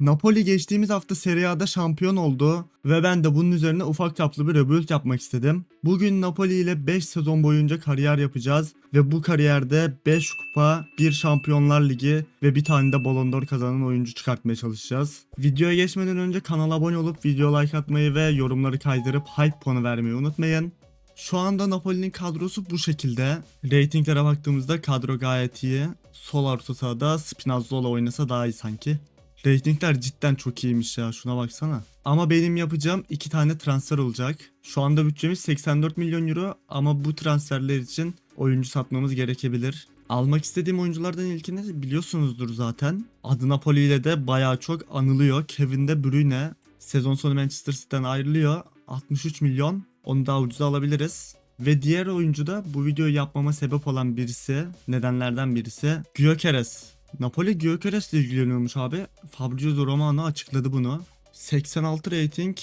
Napoli geçtiğimiz hafta Serie A'da şampiyon oldu ve ben de bunun üzerine ufak çaplı bir rebuild yapmak istedim. Bugün Napoli ile 5 sezon boyunca kariyer yapacağız ve bu kariyerde 5 kupa, 1 Şampiyonlar Ligi ve bir tane de Ballon d'Or kazanan oyuncu çıkartmaya çalışacağız. Videoya geçmeden önce kanala abone olup video like atmayı ve yorumları kaydırıp hype puanı vermeyi unutmayın. Şu anda Napoli'nin kadrosu bu şekilde. Ratinglere baktığımızda kadro gayet iyi. Sol orta sahada Spinazzola oynasa daha iyi sanki. Ratingler cidden çok iyiymiş ya şuna baksana. Ama benim yapacağım iki tane transfer olacak. Şu anda bütçemiz 84 milyon euro ama bu transferler için oyuncu satmamız gerekebilir. Almak istediğim oyunculardan ilkini biliyorsunuzdur zaten. Adı Napoli ile de bayağı çok anılıyor. Kevin De Bruyne sezon sonu Manchester City'den ayrılıyor. 63 milyon. Onu daha ucuza alabiliriz. Ve diğer oyuncu da bu videoyu yapmama sebep olan birisi, nedenlerden birisi Gyökeres. Napoli Gyökeres ile ilgileniyormuş abi. Fabrizio Romano açıkladı bunu. 86 rating,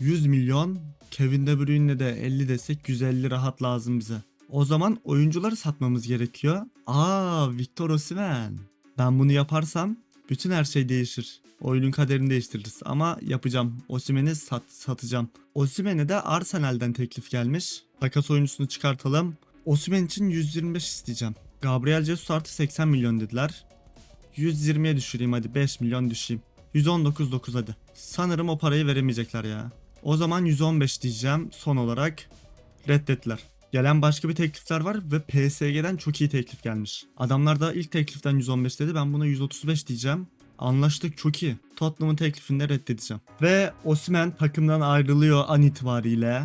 100 milyon. Kevin De Bruyne de 50 desek 150 rahat lazım bize. O zaman oyuncuları satmamız gerekiyor. Aa, Victor Osimhen. Ben bunu yaparsam bütün her şey değişir. Oyunun kaderini değiştiririz ama yapacağım. Osimhen'i sat, satacağım. Osimhen'e de Arsenal'den teklif gelmiş. Takas oyuncusunu çıkartalım. Osimhen için 125 isteyeceğim. Gabriel Jesus artı 80 milyon dediler. 120'ye düşüreyim hadi 5 milyon düşeyim. 119.9 hadi. Sanırım o parayı veremeyecekler ya. O zaman 115 diyeceğim son olarak. Reddettiler. Gelen başka bir teklifler var ve PSG'den çok iyi teklif gelmiş. Adamlar da ilk tekliften 115 dedi ben buna 135 diyeceğim. Anlaştık çok iyi. Tottenham'ın teklifini de reddedeceğim. Ve Osimhen takımdan ayrılıyor an itibariyle.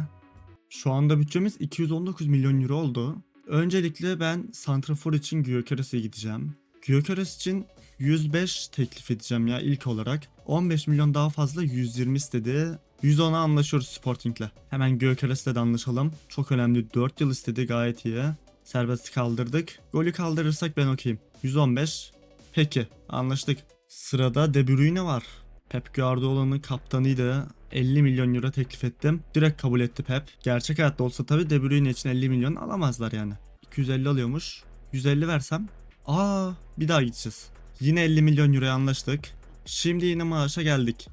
Şu anda bütçemiz 219 milyon euro oldu. Öncelikle ben Santrafor için Gyökeres'e gideceğim. Gyökeres için 105 teklif edeceğim ya ilk olarak. 15 milyon daha fazla 120 istedi. 110'a anlaşıyoruz Sporting'le. Hemen Gyökeres'le de anlaşalım. Çok önemli 4 yıl istedi gayet iyi. Serbest kaldırdık. Golü kaldırırsak ben okeyim. 115. Peki anlaştık. Sırada De Bruyne var. Pep Guardiola'nın kaptanıydı. 50 milyon euro teklif ettim. Direkt kabul etti Pep. Gerçek hayatta olsa tabii De Bruyne için 50 milyon alamazlar yani. 250 alıyormuş. 150 versem. Aa, bir daha gideceğiz. Yine 50 milyon euroya anlaştık. Şimdi yine maaşa geldik.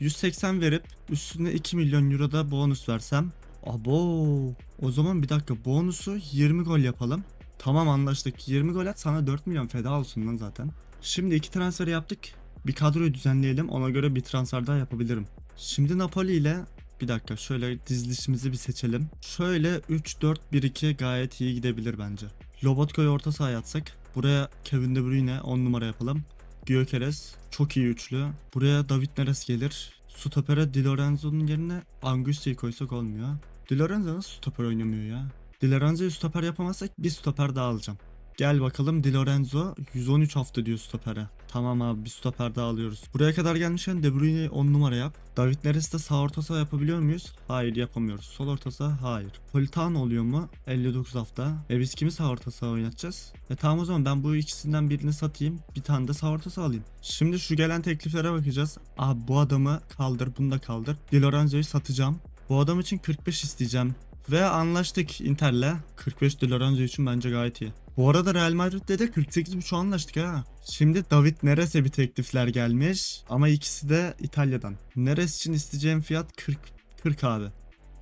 180 verip üstüne 2 milyon euro da bonus versem. Abo. O zaman bir dakika bonusu 20 gol yapalım. Tamam anlaştık. 20 gol at sana 4 milyon feda olsun lan zaten. Şimdi iki transfer yaptık. Bir kadroyu düzenleyelim. Ona göre bir transfer daha yapabilirim. Şimdi Napoli ile bir dakika şöyle dizilişimizi bir seçelim. Şöyle 3-4-1-2 gayet iyi gidebilir bence. Lobotko'yu orta sahaya atsak. Buraya Kevin De Bruyne 10 numara yapalım. Gyökeres çok iyi üçlü. Buraya David Neres gelir. Stoper'e Di Lorenzo'nun yerine Angusti'yi koysak olmuyor. Di Lorenzo nasıl stoper oynamıyor ya? Di Lorenzo'yu stoper yapamazsak bir stoper daha alacağım. Gel bakalım Di Lorenzo 113 hafta diyor stopere. Tamam abi bir stoper daha alıyoruz. Buraya kadar gelmişken De Bruyne'yi 10 numara yap. David Neres'i de sağ orta saha yapabiliyor muyuz? Hayır yapamıyoruz. Sol orta saha? Hayır. Politano oluyor mu? 59 hafta. E biz kimi sağ orta saha oynatacağız? E tamam o zaman ben bu ikisinden birini satayım. Bir tane de sağ orta saha alayım. Şimdi şu gelen tekliflere bakacağız. Abi bu adamı kaldır bunu da kaldır. Di Lorenzo'yu satacağım. Bu adam için 45 isteyeceğim. Ve anlaştık Inter'le. 45 Di Lorenzo için bence gayet iyi. Bu arada Real Madrid'de de 48.5 anlaştık ha. Şimdi David Neres'e bir teklifler gelmiş. Ama ikisi de İtalya'dan. Neres için isteyeceğim fiyat 40, 40 abi.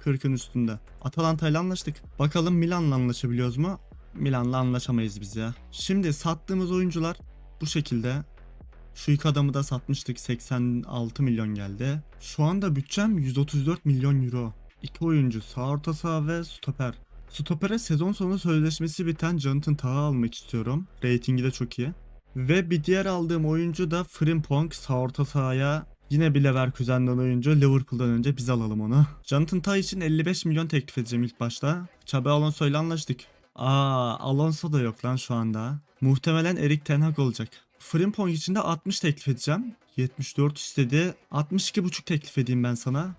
40'ın üstünde. Atalanta ile anlaştık. Bakalım Milan'la anlaşabiliyoruz mu? Milan'la anlaşamayız biz ya. Şimdi sattığımız oyuncular bu şekilde. Şu ilk adamı da satmıştık 86 milyon geldi. Şu anda bütçem 134 milyon euro. İki oyuncu sağ orta saha ve stoper. Stoper'e sezon sonu sözleşmesi biten Jonathan Tah'ı almak istiyorum. Ratingi de çok iyi. Ve bir diğer aldığım oyuncu da Frimpong sağ orta sahaya Yine bir Leverkusen'den oyuncu Liverpool'dan önce biz alalım onu. Jonathan Tah için 55 milyon teklif edeceğim ilk başta. Xabi Alonso ile anlaştık. Aa Alonso da yok lan şu anda. Muhtemelen Erik Ten Hag olacak. Frimpong için de 60 teklif edeceğim. 74 istedi. 62,5 teklif edeyim ben sana.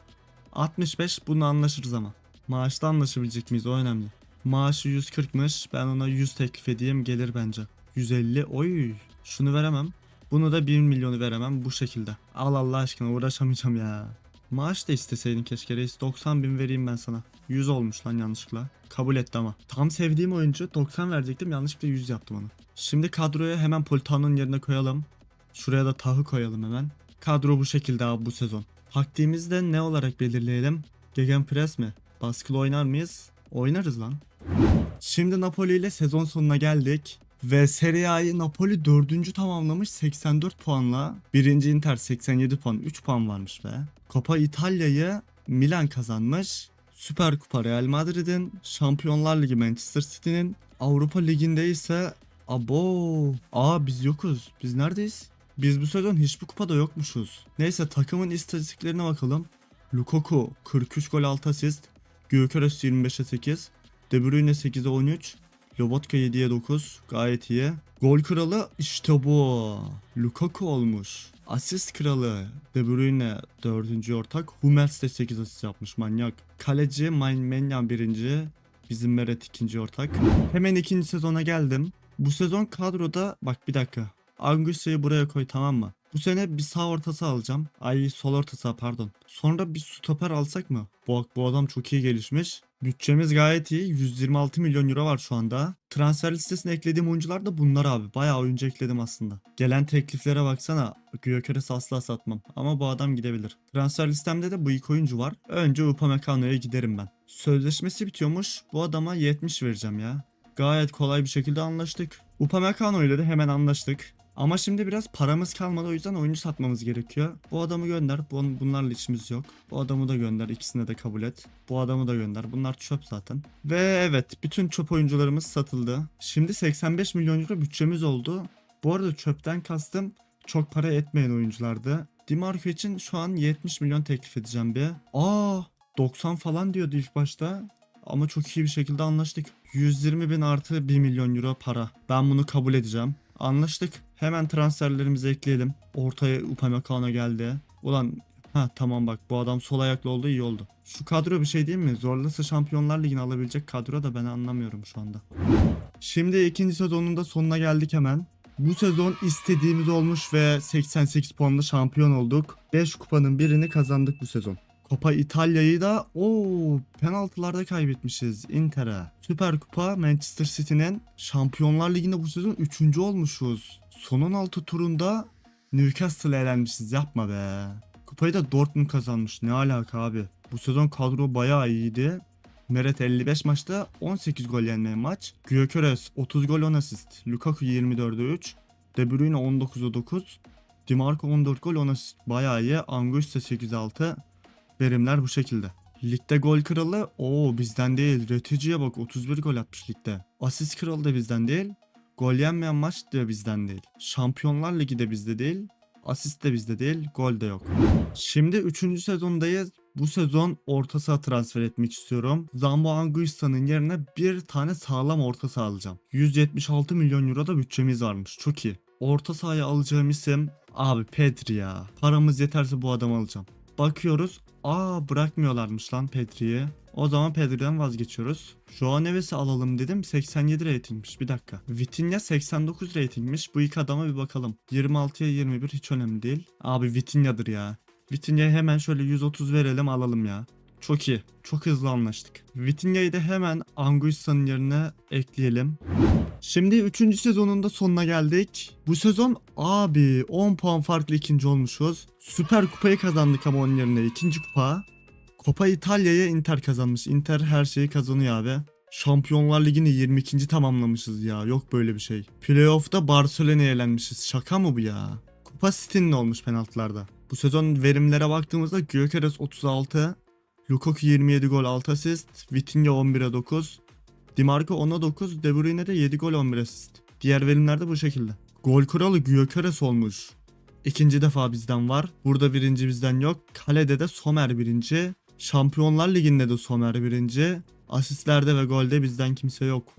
65 bunu anlaşırız ama. Maaşta anlaşabilecek miyiz o önemli. Maaşı 140'mış ben ona 100 teklif edeyim gelir bence. 150 oy şunu veremem. Bunu da 1 milyonu veremem bu şekilde. Al Allah aşkına uğraşamayacağım ya. Maaş da isteseydin keşke reis 90 bin vereyim ben sana. 100 olmuş lan yanlışlıkla. Kabul etti ama. Tam sevdiğim oyuncu 90 verecektim yanlışlıkla 100 yaptım onu. Şimdi kadroya hemen Politano'nun yerine koyalım. Şuraya da Tah'ı koyalım hemen. Kadro bu şekilde abi bu sezon. Taktiğimizi ne olarak belirleyelim? Gegenpress mi? Baskılı oynar mıyız? Oynarız lan. Şimdi Napoli ile sezon sonuna geldik. Ve Serie A'yı Napoli 4. tamamlamış 84 puanla. 1. Inter 87 puan 3 puan varmış be. Coppa İtalya'yı Milan kazanmış. Süper Kupa Real Madrid'in, Şampiyonlar Ligi Manchester City'nin, Avrupa Ligi'nde ise abo, aa biz yokuz. Biz neredeyiz? Biz bu sezon hiçbir kupada yokmuşuz. Neyse takımın istatistiklerine bakalım. Lukaku 43 gol 6 asist, Gyökeres 25'e 8, De Bruyne 8'e 13, Lobotka 7'ye 9 gayet iyi. Gol kralı işte bu. Lukaku olmuş. Asist kralı De Bruyne 4. ortak. Hummels de 8 asist yapmış manyak. Kaleci Menyan 1. Bizim Meret 2. ortak. Hemen ikinci sezona geldim. Bu sezon kadroda bak bir dakika. Angustia'yı buraya koy tamam mı? Bu sene bir sağ ortası alacağım. Ay sol ortası pardon. Sonra bir stoper alsak mı? Bak bu adam çok iyi gelişmiş. Bütçemiz gayet iyi. 126 milyon euro var şu anda. Transfer listesine eklediğim oyuncular da bunlar abi. Bayağı oyuncu ekledim aslında. Gelen tekliflere baksana. Gyökeres asla satmam. Ama bu adam gidebilir. Transfer listemde de bu iki oyuncu var. Önce Upamecano'ya giderim ben. Sözleşmesi bitiyormuş. Bu adama 70 vereceğim ya. Gayet kolay bir şekilde anlaştık. Upamecano ile de hemen anlaştık. Ama şimdi biraz paramız kalmadı o yüzden oyuncu satmamız gerekiyor. Bu adamı gönder. Bun- Bunlarla işimiz yok. Bu adamı da gönder. ikisini de kabul et. Bu adamı da gönder. Bunlar çöp zaten. Ve evet bütün çöp oyuncularımız satıldı. Şimdi 85 milyon euro bütçemiz oldu. Bu arada çöpten kastım çok para etmeyen oyunculardı. Dimarco için şu an 70 milyon teklif edeceğim bir. Aa 90 falan diyordu ilk başta. Ama çok iyi bir şekilde anlaştık. 120 bin artı 1 milyon euro para. Ben bunu kabul edeceğim. Anlaştık. Hemen transferlerimizi ekleyelim. Ortaya Upamecano geldi. Ulan ha tamam bak bu adam sol ayaklı oldu iyi oldu. Şu kadro bir şey değil mi? Zorlasa Şampiyonlar Ligi'ni alabilecek kadro da ben anlamıyorum şu anda. Şimdi ikinci sezonun da sonuna geldik hemen. Bu sezon istediğimiz olmuş ve 88 puanla şampiyon olduk. 5 kupanın birini kazandık bu sezon. Copa İtalya'yı da o penaltılarda kaybetmişiz Inter'e. Süper Kupa Manchester City'nin Şampiyonlar Ligi'nde bu sezon 3. olmuşuz. Son 16 turunda Newcastle'e elenmişiz yapma be. Kupayı da Dortmund kazanmış ne alaka abi. Bu sezon kadro bayağı iyiydi. Meret 55 maçta 18 gol yenmeyen maç. Gyökeres 30 gol 10 asist. Lukaku 24'e 3. De Bruyne 19'a 9. Dimarco 14 gol 10 asist. Bayağı iyi. Anguissa 8-6. Verimler bu şekilde. Ligde gol kralı o bizden değil. Retici'ye bak 31 gol atmış ligde. Asist kralı da bizden değil. Gol yenmeyen maç da bizden değil. Şampiyonlar Ligi de bizde değil. Asist de bizde değil. Gol de yok. Şimdi 3. sezondayız. Bu sezon orta saha transfer etmek istiyorum. Zambo Anguissa'nın yerine bir tane sağlam orta saha alacağım. 176 milyon euro da bütçemiz varmış. Çok iyi. Orta sahaya alacağım isim abi Pedri ya. Paramız yeterse bu adamı alacağım. Bakıyoruz. Aa bırakmıyorlarmış lan Pedri'yi. O zaman Pedri'den vazgeçiyoruz. Joao Neves'i alalım dedim. 87 ratingmiş. Bir dakika. Vitinha 89 ratingmiş. Bu iki adama bir bakalım. 26'ya 21 hiç önemli değil. Abi Vitinha'dır ya. Vitinha'ya hemen şöyle 130 verelim alalım ya. Çok iyi. Çok hızlı anlaştık. Vitinha'yı da hemen Anguissa'nın yerine ekleyelim. Şimdi 3. sezonun da sonuna geldik. Bu sezon abi 10 puan farklı ikinci olmuşuz. Süper kupayı kazandık ama onun yerine ikinci kupa. Copa İtalya'ya Inter kazanmış. Inter her şeyi kazanıyor abi. Şampiyonlar Ligi'ni 22. tamamlamışız ya. Yok böyle bir şey. Playoff'ta Barcelona'ya elenmişiz. Şaka mı bu ya? Kupa City'nin olmuş penaltılarda. Bu sezon verimlere baktığımızda Gyökeres 36, Lukaku 27 gol 6 asist, Vitinha 11'e 9, Dimarco 10'a 9, De Bruyne de 7 gol 11 asist. Diğer verimler de bu şekilde. Gol kralı Gyökeres olmuş. İkinci defa bizden var. Burada birinci bizden yok. Kalede de Somer birinci. Şampiyonlar Ligi'nde de Somer birinci. Asistlerde ve golde bizden kimse yok.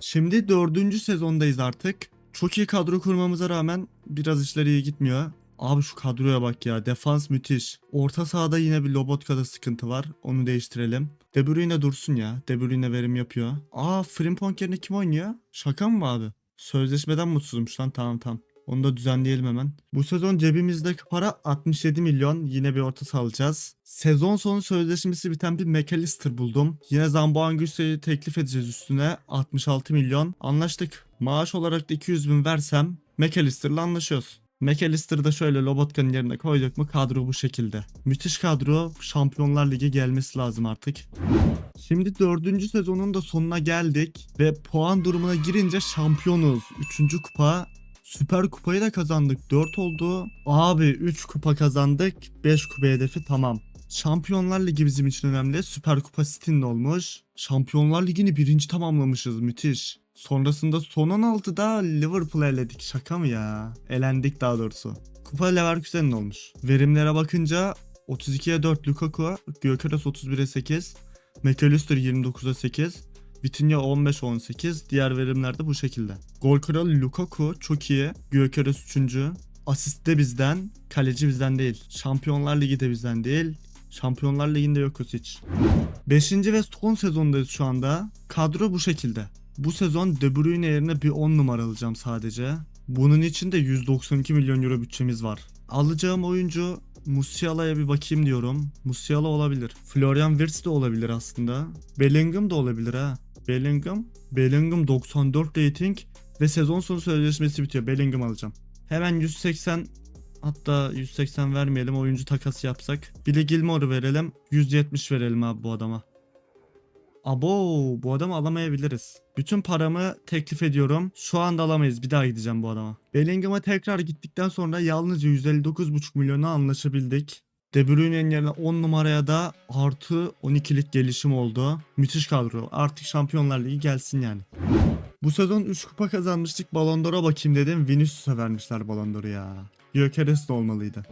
Şimdi dördüncü sezondayız artık. Çok iyi kadro kurmamıza rağmen biraz işler iyi gitmiyor. Abi şu kadroya bak ya. Defans müthiş. Orta sahada yine bir Lobotka'da sıkıntı var. Onu değiştirelim. De Bruyne dursun ya. De Bruyne verim yapıyor. Aa Frimpong yerine kim oynuyor? Şaka mı abi? Sözleşmeden mutsuzmuş lan tamam tamam. Onu da düzenleyelim hemen. Bu sezon cebimizdeki para 67 milyon. Yine bir orta salacağız. Sezon sonu sözleşmesi biten bir McAllister buldum. Yine Zambo Anguissa'yı teklif edeceğiz üstüne. 66 milyon. Anlaştık. Maaş olarak da 200 bin versem McAllister'la anlaşıyoruz. McAllister'ı da şöyle Lobotka'nın yerine koyduk mu kadro bu şekilde. Müthiş kadro. Şampiyonlar Ligi gelmesi lazım artık. Şimdi dördüncü sezonun da sonuna geldik ve puan durumuna girince şampiyonuz. Üçüncü kupa Süper kupayı da kazandık. 4 oldu. Abi 3 kupa kazandık. 5 kupa hedefi tamam. Şampiyonlar Ligi bizim için önemli. Süper Kupa City'nin olmuş. Şampiyonlar Ligi'ni birinci tamamlamışız. Müthiş. Sonrasında son 16'da Liverpool'u eledik. Şaka mı ya? Elendik daha doğrusu. Kupa Leverkusen'in olmuş. Verimlere bakınca 32'ye 4 Lukaku, Gyökeres 31'e 8, McAllister 29'a 8, Vitinha 15-18. Diğer verimler de bu şekilde. Gol kralı Lukaku çok iyi. Gyökeres 3. Asist de bizden. Kaleci bizden değil. Şampiyonlar Ligi de bizden değil. Şampiyonlar Ligi'nde yokuz hiç. 5. ve son sezondayız şu anda. Kadro bu şekilde. Bu sezon De Bruyne yerine bir 10 numara alacağım sadece. Bunun için de 192 milyon euro bütçemiz var. Alacağım oyuncu Musiala'ya bir bakayım diyorum. Musiala olabilir. Florian Wirtz de olabilir aslında. Bellingham da olabilir ha. Bellingham. Bellingham 94 rating ve sezon sonu sözleşmesi bitiyor. Bellingham alacağım. Hemen 180 hatta 180 vermeyelim oyuncu takası yapsak. Billy Gilmore'u verelim. 170 verelim abi bu adama. Abo bu adamı alamayabiliriz. Bütün paramı teklif ediyorum. Şu anda alamayız. Bir daha gideceğim bu adama. Bellingham'a tekrar gittikten sonra yalnızca 159,5 milyona anlaşabildik. De Bruyne'nin yerine 10 numaraya da artı 12'lik gelişim oldu. Müthiş kadro. Artık Şampiyonlar Ligi gelsin yani. Bu sezon 3 kupa kazanmıştık. Ballon d'Or'a bakayım dedim. Vinicius'a vermişler Ballon d'Or'u ya. Gyökeres de olmalıydı.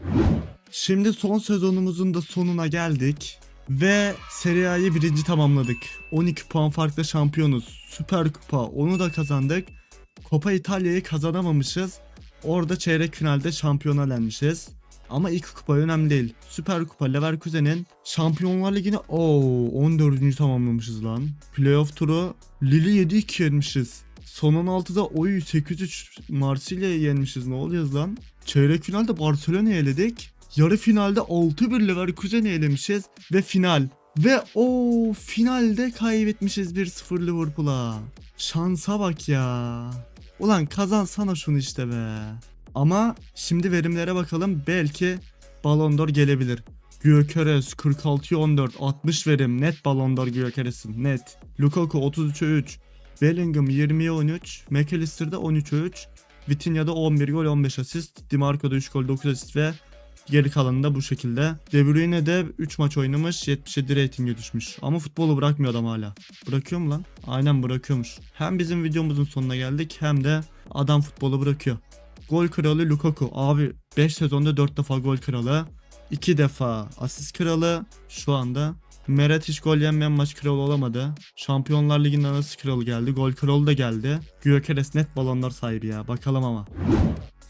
Şimdi son sezonumuzun da sonuna geldik. Ve Serie A'yı birinci tamamladık. 12 puan farkla şampiyonuz. Süper Kupa onu da kazandık. Copa İtalya'yı kazanamamışız. Orada çeyrek finalde şampiyona elenmişiz. Ama ilk kupa önemli değil. Süper Kupa Leverkusen'in Şampiyonlar Ligi'ni ooo 14. tamamlamışız lan. Playoff turu Lille 7-2 yenmişiz. Son 16'da oy 8-3 Marsilya'yı yenmişiz. Ne oluyoruz lan? Çeyrek finalde Barcelona'yı eledik. Yarı finalde 6-1 Leverkusen'i elemişiz. Ve final. Ve o finalde kaybetmişiz 1-0 Liverpool'a. Şansa bak ya. Ulan kazansana şunu işte be. Ama şimdi verimlere bakalım. Belki Ballon d'Or gelebilir. Gyökeres 46'ya 14 60 verim net Ballon d'Or Gyökeres'in net. Lukaku 33'e 3. Bellingham 20'ye 13. McAllister de 13'e 3. Vitinha'da 11 gol 15 asist. Dimarco'da 3 gol 9 asist ve geri kalanı da bu şekilde. De Bruyne de 3 maç oynamış 77 reytinge düşmüş. Ama futbolu bırakmıyor adam hala. Bırakıyor mu lan? Aynen bırakıyormuş. Hem bizim videomuzun sonuna geldik hem de adam futbolu bırakıyor. Gol kralı Lukaku. Abi 5 sezonda 4 defa gol kralı. 2 defa asist kralı. Şu anda Meret hiç gol yenmeyen maç kralı olamadı. Şampiyonlar Ligi'nden asist kralı geldi. Gol kralı da geldi. Gyökeres net balonlar sahibi ya. Bakalım ama.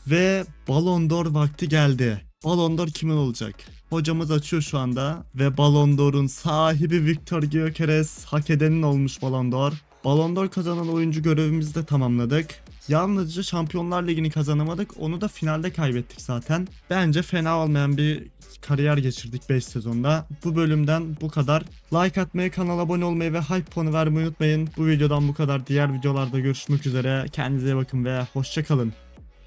Ve Ballon d'Or vakti geldi. Ballon d'Or kimin olacak? Hocamız açıyor şu anda ve Ballon d'Or'un sahibi Victor Gyökeres hak edenin olmuş Ballon d'Or. Ballon d'Or kazanan oyuncu görevimizi de tamamladık. Yalnızca Şampiyonlar Ligi'ni kazanamadık. Onu da finalde kaybettik zaten. Bence fena olmayan bir kariyer geçirdik 5 sezonda. Bu bölümden bu kadar. Like atmayı, kanala abone olmayı ve hype puanı vermeyi unutmayın. Bu videodan bu kadar. Diğer videolarda görüşmek üzere. Kendinize bakın ve hoşçakalın.